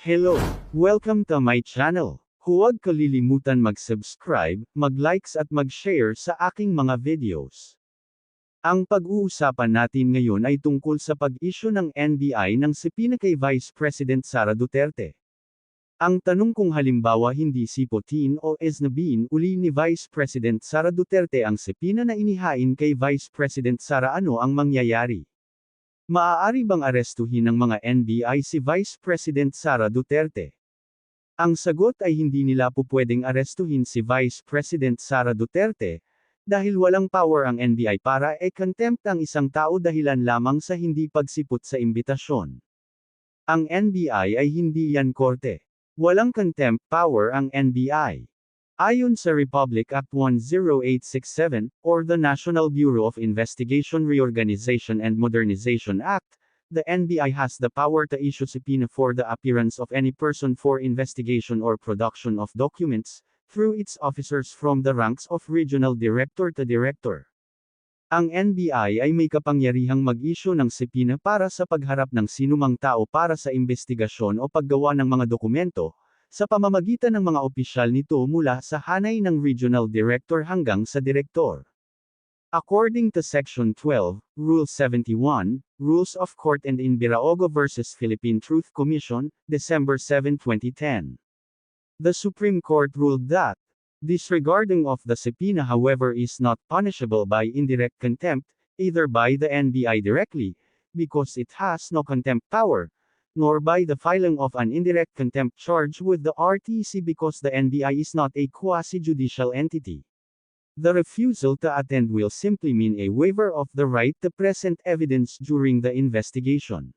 Hello! Welcome to my channel. Huwag kalilimutan mag-subscribe, mag-likes at mag-share sa aking mga videos. Ang pag-uusapan natin ngayon ay tungkol sa pag-issue ng NBI ng subpoena kay Vice President Sara Duterte. Ang tanong kung halimbawa hindi si Putin o Esnabin uli ni Vice President Sara Duterte ang subpoena na inihain kay Vice President Sara ano ang mangyayari? Maaari bang arestuhin ng mga NBI si Vice President Sara Duterte? Ang sagot ay hindi nila po pwedeng arestuhin si Vice President Sara Duterte, dahil walang power ang NBI para e-contempt ang isang tao dahilan lamang sa hindi pagsipot sa imbitasyon. Ang NBI ay hindi yan korte. Walang contempt power ang NBI. Ayon sa Republic Act 10867, or the National Bureau of Investigation Reorganization and Modernization Act, the NBI has the power to issue subpoena for the appearance of any person for investigation or production of documents, through its officers from the ranks of regional director to director. Ang NBI ay may kapangyarihang mag-issue ng subpoena para sa pagharap ng sinumang tao para sa investigasyon o paggawa ng mga dokumento, sa pamamagitan ng mga opisyal nito mula sa hanay ng regional director hanggang sa direktor. According to Section 12, Rule 71, Rules of Court and in Biraogo vs. Philippine Truth Commission, December 7, 2010. The Supreme Court ruled that, disregarding of the subpoena however is not punishable by indirect contempt, either by the NBI directly, because it has no contempt power, nor by the filing of an indirect contempt charge with the RTC because the NBI is not a quasi-judicial entity. The refusal to attend will simply mean a waiver of the right to present evidence during the investigation.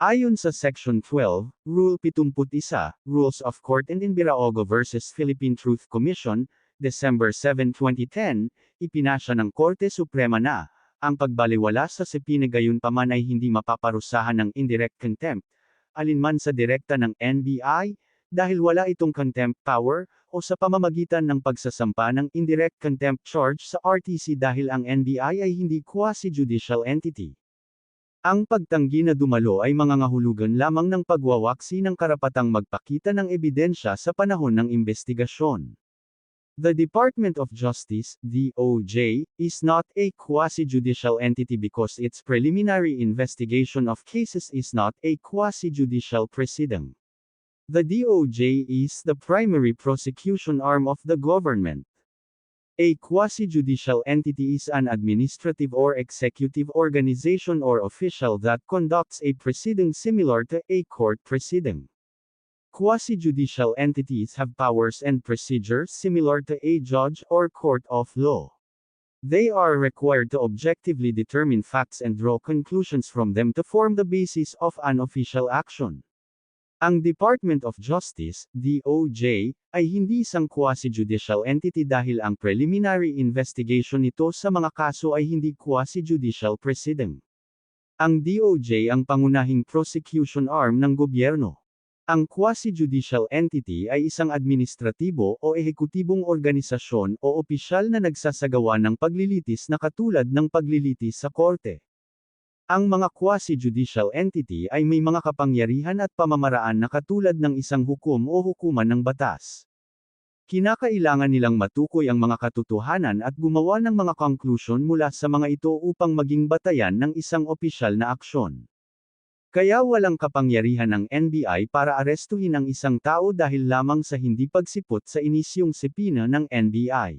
Ayon sa Section 12, Rule 71, Rules of Court and in Biraogo vs. Philippine Truth Commission, December 7, 2010, ipinasya ng Korte Suprema na, ang pagbaliwala sa subpoena gayunpaman ay hindi mapaparusahan ng indirect contempt, alinman sa direkta ng NBI, dahil wala itong contempt power, o sa pamamagitan ng pagsasampa ng indirect contempt charge sa RTC dahil ang NBI ay hindi quasi-judicial entity. Ang pagtanggi na dumalo ay mangangahulugan lamang ng pagwawaksi ng karapatang magpakita ng ebidensya sa panahon ng investigasyon. The Department of Justice, DOJ, is not a quasi-judicial entity because its preliminary investigation of cases is not a quasi-judicial proceeding. The DOJ is the primary prosecution arm of the government. A quasi-judicial entity is an administrative or executive organization or official that conducts a proceeding similar to a court proceeding. Quasi-judicial entities have powers and procedures similar to a judge or court of law. They are required to objectively determine facts and draw conclusions from them to form the basis of an official action. Ang Department of Justice, DOJ, ay hindi isang quasi-judicial entity dahil ang preliminary investigation nito sa mga kaso ay hindi quasi-judicial proceeding. Ang DOJ ang pangunahing prosecution arm ng gobyerno. Ang quasi-judicial entity ay isang administratibo o ehekutibong organisasyon o opisyal na nagsasagawa ng paglilitis na katulad ng paglilitis sa korte. Ang mga quasi-judicial entity ay may mga kapangyarihan at pamamaraan na katulad ng isang hukom o hukuman ng batas. Kinakailangan nilang matukoy ang mga katotohanan at gumawa ng mga conclusion mula sa mga ito upang maging batayan ng isang opisyal na aksyon. Kaya walang kapangyarihan ng NBI para arestuhin ang isang tao dahil lamang sa hindi pagsipot sa inisyong subpoena ng NBI.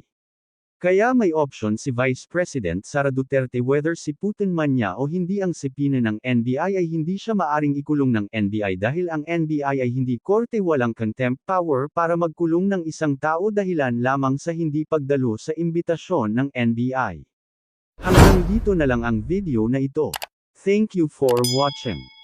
Kaya may option si Vice President Sara Duterte whether si Putin man niya o hindi ang subpoena ng NBI ay hindi siya maaring ikulong ng NBI dahil ang NBI ay hindi korte walang contempt power para magkulong ng isang tao dahilan lamang sa hindi pagdalo sa imbitasyon ng NBI. Hanggang dito na lang ang video na ito. Thank you for watching.